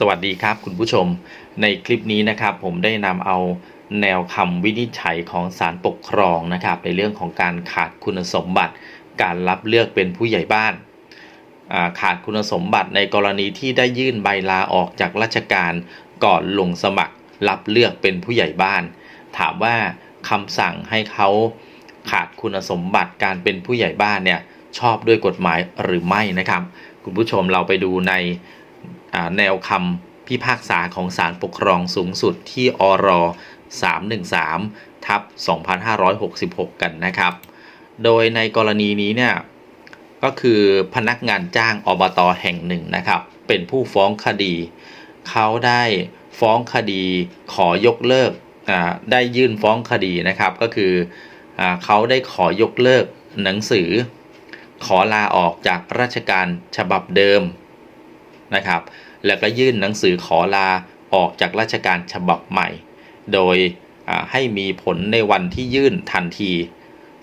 สวัสดีครับคุณผู้ชม ในคลิปนี้นะครับผมได้นำเอาแนวคำวินิจฉัยของศาลปกครองนะครับ ในเรื่องของการขาดคุณสมบัติ การรับเลือกเป็นผู้ใหญ่บ้านาขาดคุณสมบัติในกรณีที่ได้ยื่นใบลาออกจากราชการก่อนลงสมัครรับเลือกเป็นผู้ใหญ่บ้าน ถามว่าคำสั่งให้เขาขาดคุณสมบัติการเป็นผู้ใหญ่บ้านเนี่ยชอบด้วยกฎหมายหรือไม่นะครับ คุณผู้ชมเราไปดูใน แนวคำพิพากษาของศาลปกครองสูงสุดที่อร313ทับ2566 กันนะครับ โดยในกรณีนี้เนี่ยก็คือพนักงานจ้างอบตแห่งหนึ่งนะครับ เป็นผู้ฟ้องคดี เขาได้ฟ้องคดีขอยกเลิกได้ยื่นฟ้องคดีนะครับ ก็คืออเขาได้ขอยกเลิกหนังสือ ขอลาออกจากราชการฉบับเดิม นะครับ แล้วก็ยื่นหนังสือขอลาออกจากราชการฉบับใหม่ โดยให้มีผลในวันที่ยื่นทันที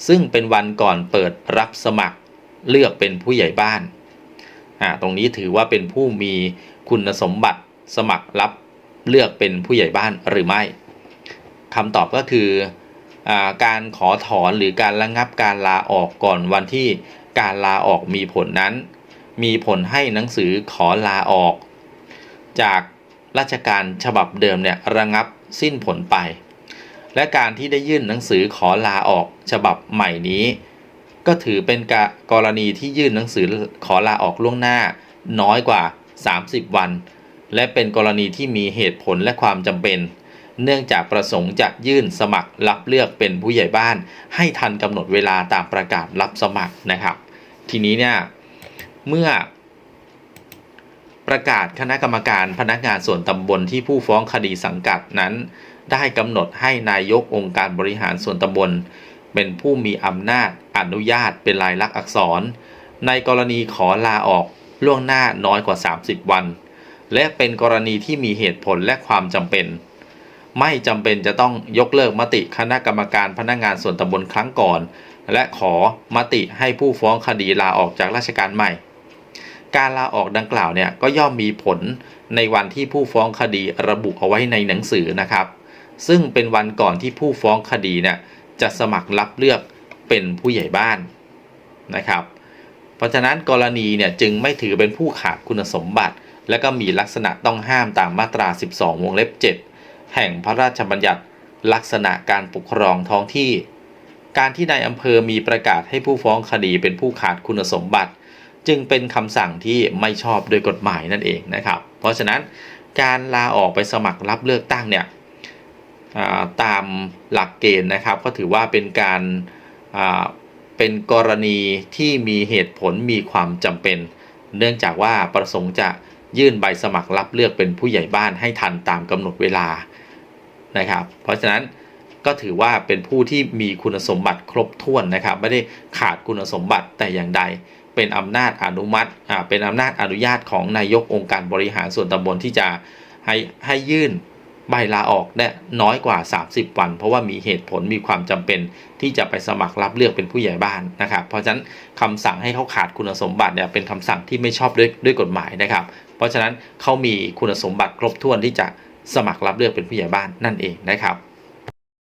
ซึ่งเป็นวันก่อนเปิดรับสมัครเลือกเป็นผู้ใหญ่บ้าน ตรงนี้ถือว่าเป็นผู้มีคุณสมบัติสมัครรับเลือกเป็นผู้ใหญ่บ้านหรือไม่คำตอบก็คืออการขอถอนหรือการระงับการลาออกก่อนวันที่การลาออกมีผลนั้น มีผลให้หนังสือขอลาออก จากราชการฉบับเดิมเนี่ยระงับสิ้นผลไป และการที่ได้ยื่นหนังสือขอลาออกฉบับใหม่นี้ ก็ถือเป็นกกรณีที่ยื่นหนังสือขอลาออกล่วงหน้าน้อยกว่า 30 วัน และเป็นกรณีที่มีเหตุผลและความจำเป็น เนื่องจากประสงค์จะยื่นสมัครรับเลือกเป็นผู้ใหญ่บ้าน ให้ทันกำหนดเวลาตามประกาศรับสมัครนะครับ ทีนี้เนี่ย เมื่อ ประกาศคณะกรรมการพนักงานส่วนตำบลที่ผู้ฟ้องคดีสังกัดนั้น ได้กำหนดให้นายกองค์การบริหารส่วนตำบล เป็นผู้มีอำนาจอนุญาตเป็นลายลักษณ์อักษร ในกรณีขอลาออกล่วงหน้าน้อยกว่า 30 วัน และเป็นกรณีที่มีเหตุผลและความจำเป็น ไม่จำเป็นจะต้องยกเลิกมติคณะกรรมการพนักงานส่วนตำบลครั้งก่อน และขอมติให้ผู้ฟ้องคดีลาออกจากราชการใหม่ การลาออกดังกล่าวเนี่ยก็ย่อมมีผลในวันที่ผู้ฟ้องคดีระบุเอาไว้ในหนังสือนะครับ ซึ่งเป็นวันก่อนที่ผู้ฟ้องคดีเนี่ยจะสมัครรับเลือกเป็นผู้ใหญ่บ้านนะครับ เพราะฉะนั้นกรณีเนี่ยจึงไม่ถือเป็นผู้ขาดคุณสมบัติ และก็มีลักษณะต้องห้ามตามมาตรา 12 วงเล็บ 7 แห่งพระราชบัญญัติลักษณะการปกครองท้องที่ การที่นายอำเภอมีประกาศให้ผู้ฟ้องคดีเป็นผู้ขาดคุณสมบัติ จึงเป็นคำสั่งที่ไม่ชอบโดยกฎหมายนั่นเองนะครับ เพราะฉะนั้นการลาออกไปสมัครรับเลือกตั้งเนี่ยาตามหลักเกณฑ์นะครับ ก็ถือว่าเป็นการาเป็นกรณีที่มีเหตุผลมีความจำเป็น เนื่องจากว่าประสงค์จะยื่นใบสมัครรับเลือกเป็นผู้ใหญ่บ้านให้ทันตามกำหนดเวลานะครับ เพราะฉะนั้น ก็ถือว่าเป็นผู้ที่มีคุณสมบัติครบถ้วนนะครับ ไม่ได้ขาดคุณสมบัติแต่อย่างใด เป็นอำนาจอนุมัติอ่าเป็นอำนาจอนุญาตของนายกองค์การบริหารส่วนตำบลที่จะให้ให้ยื่นใบลาออกได้น้อยกว่า 30 วัน เพราะว่ามีเหตุผลมีความจำเป็นที่จะไปสมัครรับเลือกเป็นผู้ใหญ่บ้านนะครับ เพราะฉะนั้นคำสั่งให้เขาขาดคุณสมบัติเนี่ยเป็นคำสั่งที่ไม่ชอบด้วยด้วยกฎหมายนะครับ เพราะฉะนั้นเขามีคุณสมบัติครบถ้วนที่จะสมัครรับเลือกเป็นผู้ใหญ่บ้านนั่นเองนะครับ